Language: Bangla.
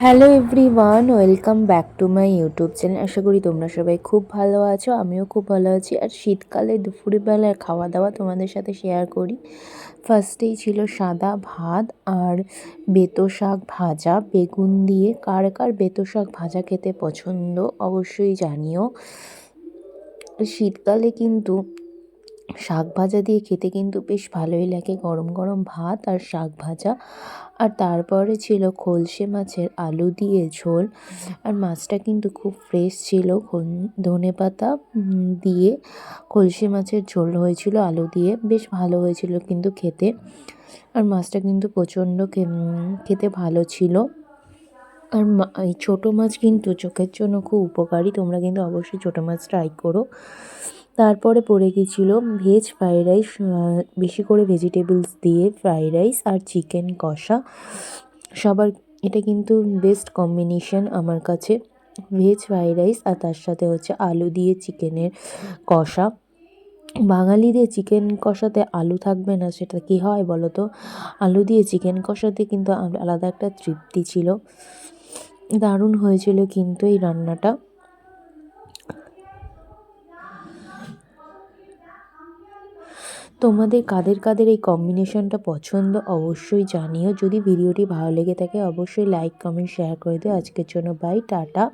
Hello everyone welcome back to my YouTube channel আশা করি তোমরা সবাই খুব ভালো আছো, আমিও খুব ভালো আছি। আর শীতকালে দুপুরবেলার খাওয়া দাওয়া তোমাদের সাথে শেয়ার করি। ফার্স্টেই ছিল সাদা ভাত আর বেতো শাক ভাজা। বেগুন দিয়ে কার কার বেতো শাক ভাজা খেতে পছন্দ অবশ্যই জানিও। শীতকালে কিন্তু শাক ভাজা দিয়ে খেতে কিন্তু বেশ ভালোই লাগে। গরম গরম ভাত আর শাক ভাজা। আর তারপরে ছিল খলসে মাছের আলু দিয়ে ঝোল। আর মাছটা কিন্তু খুব ফ্রেশ ছিল। ধনে পাতা দিয়ে খলসে মাছের ঝোল হয়েছিল আলু দিয়ে। বেশ ভালো হয়েছিল কিন্তু খেতে। আর মাছটা কিন্তু প্রচণ্ড খেতে ভালো ছিল। আর এই ছোটো মাছ কিন্তু চোখের জন্য খুব উপকারী। তোমরা কিন্তু অবশ্যই ছোটো মাছ ট্রাই করো। তারপরে পড়ে গিয়েছিল ভেজ ফ্রাইড রাইস বেশি করে ভেজিটেবলস দিয়ে ফ্রাইড রাইস আর চিকেন কষা। সবার, এটা কিন্তু বেস্ট কম্বিনেশন আমার কাছে। ভেজ ফ্রাইড রাইস আর তার সাথে হচ্ছে আলু দিয়ে চিকেনের কষা। বাঙালিদের চিকেন কষাতে আলু থাকবে না, সেটা কি হয় বলো তো? আলু দিয়ে চিকেন কষাতে কিন্তু আলাদা একটা তৃপ্তি ছিল। দারুণ হয়েছিল কিন্তু এই রান্নাটা। তোমাদের কাদের কাদের এই কম্বিনেশনটা পছন্দ অবশ্যই জানিও। যদি ভিডিওটি ভালো লেগে থাকে, অবশ্যই লাইক কমেন্ট শেয়ার করে দিও। আজকের জন্য বাই টাটা।